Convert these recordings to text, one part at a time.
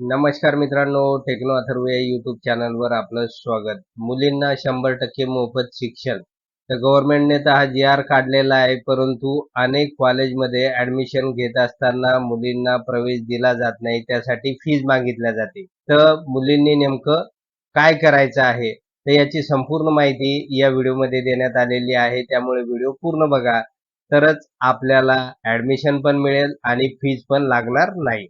नमस्कार मित्रांनो टेक्नो अथर्व या युट्यूब चॅनलवर आपलं स्वागत. मुलींना शंभर टक्के मोफत शिक्षण. तर गव्हर्नमेंटने तर हा जी आर काढलेला आहे परंतु अनेक कॉलेजमध्ये ऍडमिशन घेत असताना मुलींना प्रवेश दिला जात नाही त्यासाठी फीज मागितल्या जाते. तर मुलींनी नेमकं काय करायचं आहे? तर याची संपूर्ण माहिती या व्हिडिओमध्ये देण्यात आलेली आहे त्यामुळे व्हिडिओ पूर्ण बघा. तरच आपल्याला ऍडमिशन पण मिळेल आणि फीज पण लागणार नाही.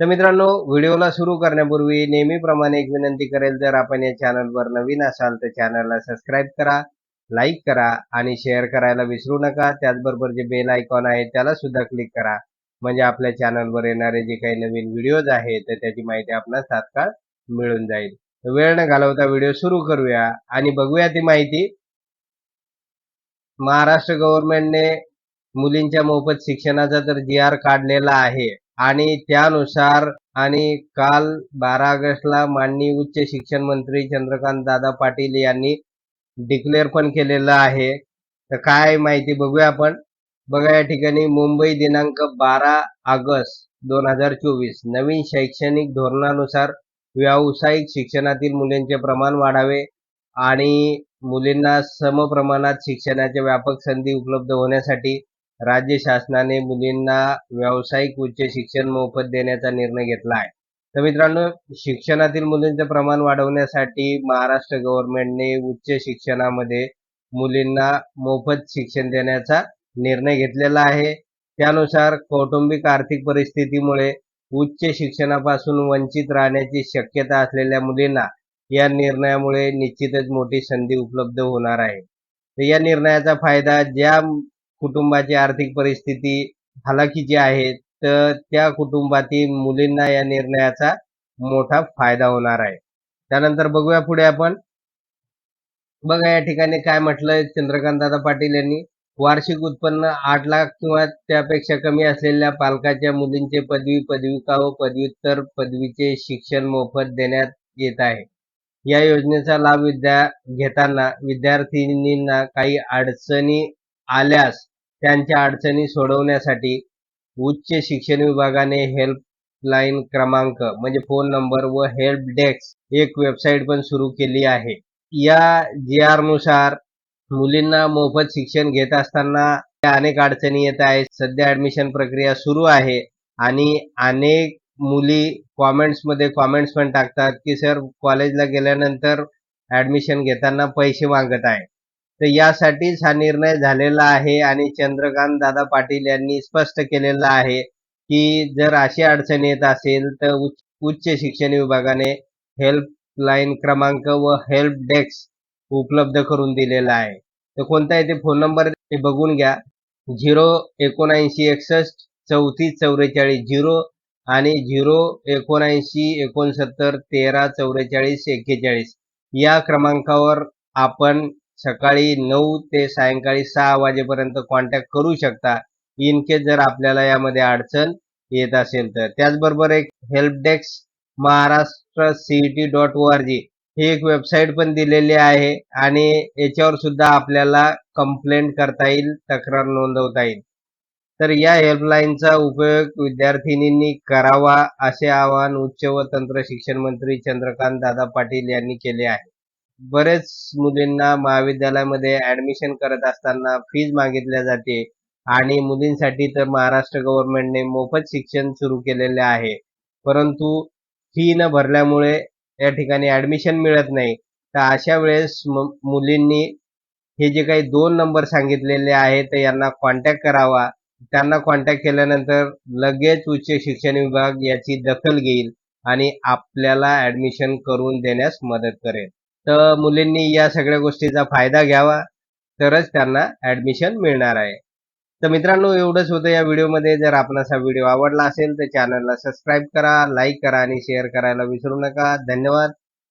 तर मित्रांनो व्हिडिओला सुरू करण्यापूर्वी नेहमीप्रमाणे एक विनंती करेल जर आपण या चॅनलवर नवीन असाल तर चॅनलला सबस्क्राईब करा लाईक करा आणि शेअर करायला विसरू नका. त्याचबरोबर जे बेल आयकॉन आहे त्याला सुद्धा क्लिक करा. म्हणजे आपल्या चॅनलवर येणारे जे काही नवीन व्हिडिओज आहेत तर त्याची माहिती आपल्याला तात्काळ मिळून जाईल. वेळ न घालवता व्हिडिओ सुरू करूया आणि बघूया ती माहिती. महाराष्ट्र गव्हर्नमेंटने मुलींच्या मोफत शिक्षणाचा तर जी आर काढलेला आहे. आणि त्यानुसार आणि काल बारा ऑगस्टला माननीय उच्च शिक्षण मंत्री चंद्रकांत दादा पाटील यांनी डिक्लेअर पण केलेलं आहे. तर काय माहिती बघूया आपण. बघा या ठिकाणी मुंबई दिनांक बारा ऑगस्ट दोन हजार चोवीस नवीन शैक्षणिक धोरणानुसार व्यावसायिक शिक्षणातील मुलींचे प्रमाण वाढावे आणि मुलींना समप्रमाणात शिक्षणाच्या व्यापक संधी उपलब्ध होण्यासाठी राज्य शासनाने मुलींना व्यावसायिक उच्च शिक्षण मोफत देण्याचा निर्णय घेतला आहे. तर मित्रांनो शिक्षणातील मुलींचे प्रमाण वाढवण्यासाठी महाराष्ट्र गव्हर्नमेंटने उच्च शिक्षणामध्ये मुलींना मोफत शिक्षण देण्याचा निर्णय घेतलेला आहे. त्यानुसार कौटुंबिक आर्थिक परिस्थितीमुळे उच्च शिक्षणापासून वंचित राहण्याची शक्यता असलेल्या मुलींना या निर्णयामुळे निश्चितच मोठी संधी उपलब्ध होणार आहे. तर या निर्णयाचा फायदा ज्या कुटुंबाची आर्थिक परिस्थिती हालाकीची आहे तर त्या कुटुंबातील मुलींना या निर्णयाचा मोठा फायदा होणार आहे. त्यानंतर बघूया पुढे आपण. बघा या ठिकाणी काय म्हटलंय चंद्रकांत दादा पाटील यांनी. वार्षिक उत्पन्न आठ लाख किंवा त्यापेक्षा कमी असलेल्या पालकाच्या मुलींचे पदवी पदविका व पदव्युत्तर पदवीचे शिक्षण मोफत देण्यात येत आहे. या योजनेचा लाभ विद्या घेताना विद्यार्थिनींना काही अडचणी आल्यास त्यांच्या अडचणी सोडवण्यासाठी उच्च शिक्षण विभागाने हेल्पलाईन क्रमांक म्हणजे फोन नंबर व हेल्प डेस्क एक वेबसाईट पण सुरू केली आहे. या जी आरनुसार मुलींना मोफत शिक्षण घेत असताना अनेक अडचणी येत आहेत. सध्या ऍडमिशन प्रक्रिया सुरू आहे आणि अनेक मुली कॉमेंट्समध्ये कॉमेंट्स पण टाकतात की सर कॉलेजला गेल्यानंतर ऍडमिशन घेताना पैसे मागत आहे. तर यासाठीच हा निर्णय झालेला आहे आणि चंद्रकांत दादा पाटील यांनी स्पष्ट केलेलं आहे की जर अशी अडचण येत असेल तर उच्च शिक्षण विभागाने हेल्पलाईन क्रमांक व हेल्प डेस्क उपलब्ध करून दिलेला आहे. तर कोणता येथे फोन नंबर बघून घ्या. झिरो एकोणऐंशी एकसष्ट चौतीस चौवेचाळीस झिरो आणि झिरो एकोणऐंशी एकोणसत्तर तेरा चौवेचाळीस एक्केचाळीस या क्रमांकावर आपण सकाळी नऊ ते सायंकाळी सहा वाजेपर्यंत कॉन्टॅक्ट करू शकता. इन केस जर आपल्याला यामध्ये अडचण येत असेल तर. त्याचबरोबर एक help desk Maharashtra CET dot O R G ही एक वेबसाईट पण दिलेली आहे आणि याच्यावर सुद्धा आपल्याला कंप्लेंट करता येईल तक्रार नोंदवता येईल. तर या हेल्पलाईनचा उपयोग विद्यार्थिनींनी करावा असे आवाहन उच्च व तंत्र शिक्षण मंत्री चंद्रकांत दादा पाटील यांनी केले आहे. बरेच मुलींना महाविद्यालयामध्ये ऍडमिशन करत असताना फीज मागितल्या जाते. आणि मुलींसाठी तर महाराष्ट्र गव्हर्नमेंटने मोफत शिक्षण सुरू केलेले आहे. परंतु फी न भरल्यामुळे या ठिकाणी ऍडमिशन मिळत नाही. तर अशा वेळेस मुलींनी हे जे काही दोन नंबर सांगितलेले आहेत तर यांना कॉन्टॅक्ट करावा. त्यांना कॉन्टॅक्ट केल्यानंतर लगेच उच्च शिक्षण विभाग याची दखल घेईल आणि आपल्याला ऍडमिशन करून देण्यास मदत करेल. तर मुलींनी या सगळ्या गोष्टीचा फायदा घ्यावा तरच त्यांना ऍडमिशन मिळणार आहे. तर मित्रांनो एवढंच होतं या व्हिडिओमध्ये. जर आपणास हा व्हिडिओ आवडला असेल तर चॅनलला सबस्क्राईब करा लाईक करा आणि शेअर करायला विसरू नका. धन्यवाद.